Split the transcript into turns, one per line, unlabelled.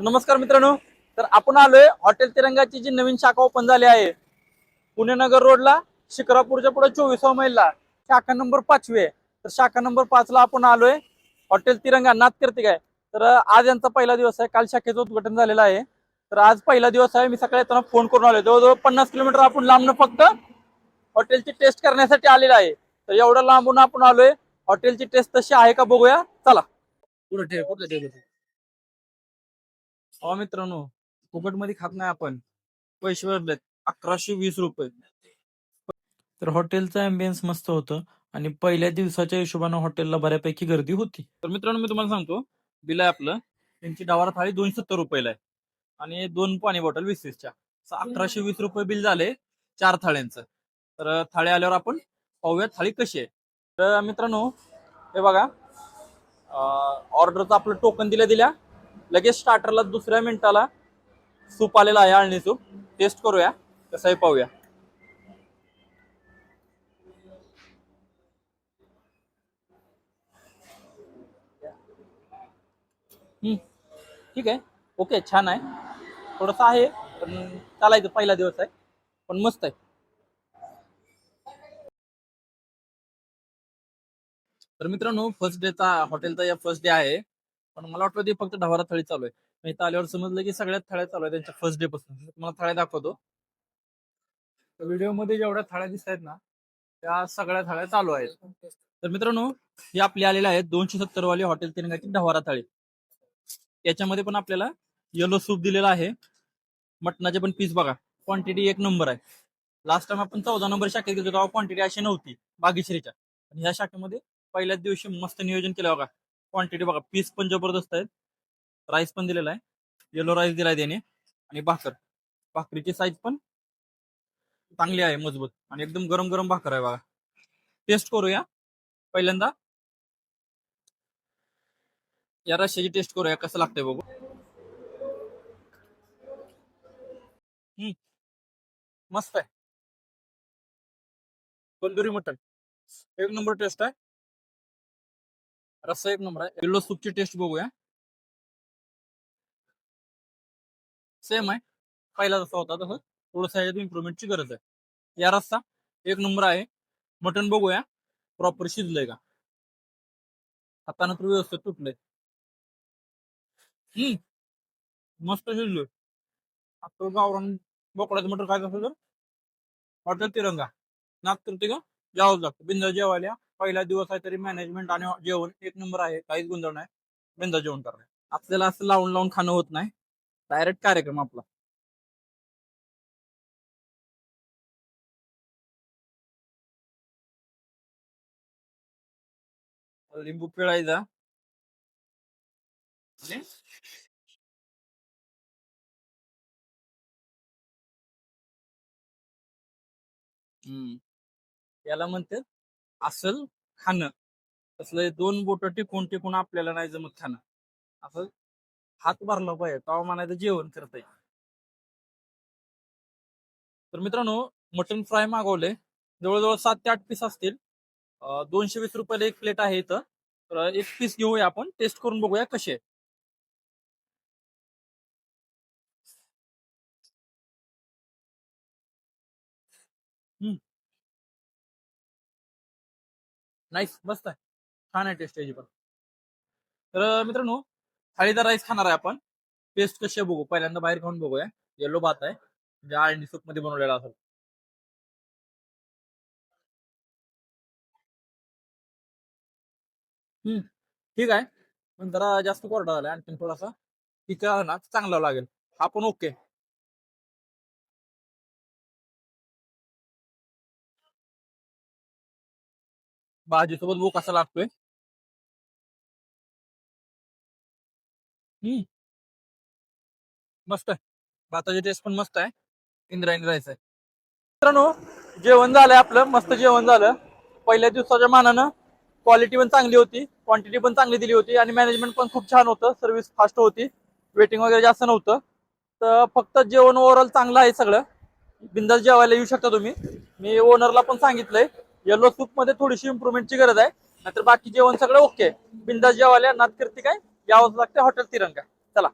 तर नमस्कार मित्रांनो तर आपण आलोय हॉटेल तिरंगाची जी नवीन शाखा ओपन झाली आहे. पुणे नगर रोडला शिक्रापूरच्या पुढे चोवीसवा मैलला शाखा नंबर पाचवी. आहे तर शाखा नंबर पाच ला आपण आलोय हॉटेल तिरंगा नाथ करते काय तर आज यांचा पहिला दिवस आहे काल शाखेचं उद्घाटन झालेलं आहे. तर आज पहिला दिवस आहे मी सकाळी येताना फोन करून आलोय. जवळजवळ पन्नास किलोमीटर आपण लांबनं फक्त हॉटेलची टेस्ट करण्यासाठी आलेलं आहे. तर एवढं लांबून आपण आलोय हॉटेलची टेस्ट तशी आहे का बघूया. चला.
कुठं ठेव
अहो मित्रांनो फुकटमध्ये खात नाही आपण. पैसे भरलेत. अकराशे वीस रुपये.
तर हॉटेलचं अँबियन्स मस्त होतं आणि पहिल्या दिवसाच्या हिशोबानं हॉटेलला बऱ्यापैकी गर्दी होती.
तर मित्रांनो मी तुम्हाला सांगतो बिल आहे आपलं. त्यांची डावारा थाळी दोनशे सत्तर रुपयाला आहे. आणि दोन पाणी बॉटल वीस वीसच्या अकराशे वीस रुपये बिल झाले चार थाळ्यांचं. तर थाळी आल्यावर आपण पाहूया थाळी कशी आहे. तर मित्रांनो हे बघा. ऑर्डरचं आपलं टोकन दिल्या दिल्या लगेच स्टार्टरला दुसऱ्या मिनिटाला सूप आलेला आहे आळणी सूप. टेस्ट करूया कसं आहे पाहूया. हम्म. ठीक आहे. ओके छान आहे. थोडंसं आहे पण चालायचं पहिला दिवस आहे. पण मस्त आहे. तर मित्रांनो फर्स्ट डेचा हॉटेलचा या फर्स्ट डे आहे. पण मला वाटतं ते फक्त ढवारा थळी चालू आहे. मी इथं आल्यावर समजलं की सगळ्यात थळ्या चालू आहे त्यांच्या फर्स्ट डे पासून. तुम्हाला थळ्या दाखवतो. व्हिडिओमध्ये जेवढ्या थाळ्या दिसत आहेत ना त्या सगळ्या थाळ्या चालू आहेत. तर मित्रांनो हे आपली आलेल्या आहेत दोनशे सत्तर वाली हॉटेल तिरंगाची ढवारा थाळी. याच्यामध्ये पण आपल्याला येलो सूप दिलेला आहे. मटणाचे पण पीस बघा. क्वांटिटी एक नंबर आहे. लास्ट टाइम आपण चौदा नंबर शाखेत गेलो तेव्हा क्वांटिटी अशी नव्हती. बागेश्रीच्या. आणि ह्या शाखेमध्ये पहिल्याच दिवशी मस्त नियोजन केलं बघा. क्वांटिटी बघा पीस पण जबरदस्त आहेत. राईस पण दिलेला आहे. येलो राईस दिलाय त्याने. आणि भाकर. भाकरीची साईज पण चांगली आहे मजबूत. आणि एकदम गरम गरम भाकर आहे बघा. टेस्ट करूया. पहिल्यांदा. या रश्याची टेस्ट करूया कसं लागतंय बघू. हम्म. मस्त आहे. तंदुरी मटन एक नंबर टेस्ट आहे. रस्सा एक नंबर आहे. येल्लो सूपची टेस्ट बघूया. सेम आहे. पहिला जसा होता तसं. थोडस ह्याच्यात इम्प्रुव्हमेंटची गरज आहे. या रस्सा एक नंबर आहे. मटन बघूया. प्रॉपर शिजलंय का? हातानं तर व्यवस्थित तुटलंय. हम्म. मस्त शिजलोय. आता गावरान बोकडाचं मटर काय असं तर हॉटेल तिरंगा. नागपूर का? जावंच लागतं. बिंदा जेवायला पहिला दिवस आहे तरी मॅनेजमेंट आणि जेवण एक नंबर आहे. काहीच गोंधळ नाही. बिंदा जेवण करणे आपल्याला असं लावून लावून खाणं होत नाही. डायरेक्ट कार्यक्रम आपला. लिंबू पिळायचा. हम्म. याला म्हणतात असल खाणं. तसलं दोन बोट टिकून टिकून आपल्याला नाही जमत खाणं. असं हात भरला पाहिजे. तेव्हा म्हणायचं जेवण करता तर मित्रांनो मटन फ्राय मागवले. जवळजवळ सात ते आठ पीस असतील. दोनशे वीस रुपयाला एक प्लेट आहे इथं. तर एक पीस घेऊया आपण. टेस्ट करून बघूया कसे हम्म. नाईस मस्त आहे. छान आहे टेस्ट याची पण. तर मित्रांनो थाळीदार राईस खाणार आहे आपण. टेस्ट कशी बघू. पहिल्यांदा बाहेर खाऊन बघूया. येलो भात आहे. म्हणजे आळणी सूपमध्ये बनवलेला असेल. हम्म ठीक आहे. पण जरा जास्त कोरडा झाला आणखी थोडासा तिच्या ना चांगला लागेल. हा पण ओके भाजीसोबत भूक असा लागतोय. हम्म. मस्त आहे. भाताची टेस्ट पण मस्त आहे. इंद्रायणी राईस आहे मित्रांनो जेवण झालंय आपलं. मस्त जेवण झालं. पहिल्या दिवसाच्या मानानं क्वालिटी पण चांगली होती. क्वांटिटी पण चांगली दिली होती. आणि मॅनेजमेंट पण खूप छान होतं. सर्व्हिस फास्ट होती. वेटिंग वगैरे जास्त नव्हतं. तर फक्त जेवण ओव्हरऑल चांगलं आहे सगळं. बिंदास जेवायला येऊ शकता तुम्ही. मी ओनरला पण सांगितलंय. येलो सूपमध्ये थोडीशी इम्प्रुव्हमेंटची गरज आहे. नाहीतर बाकी जेवण सगळं ओके बिंदास जेवायला नाथ काय? यावंच लागते हॉटेल तिरंगा. चला.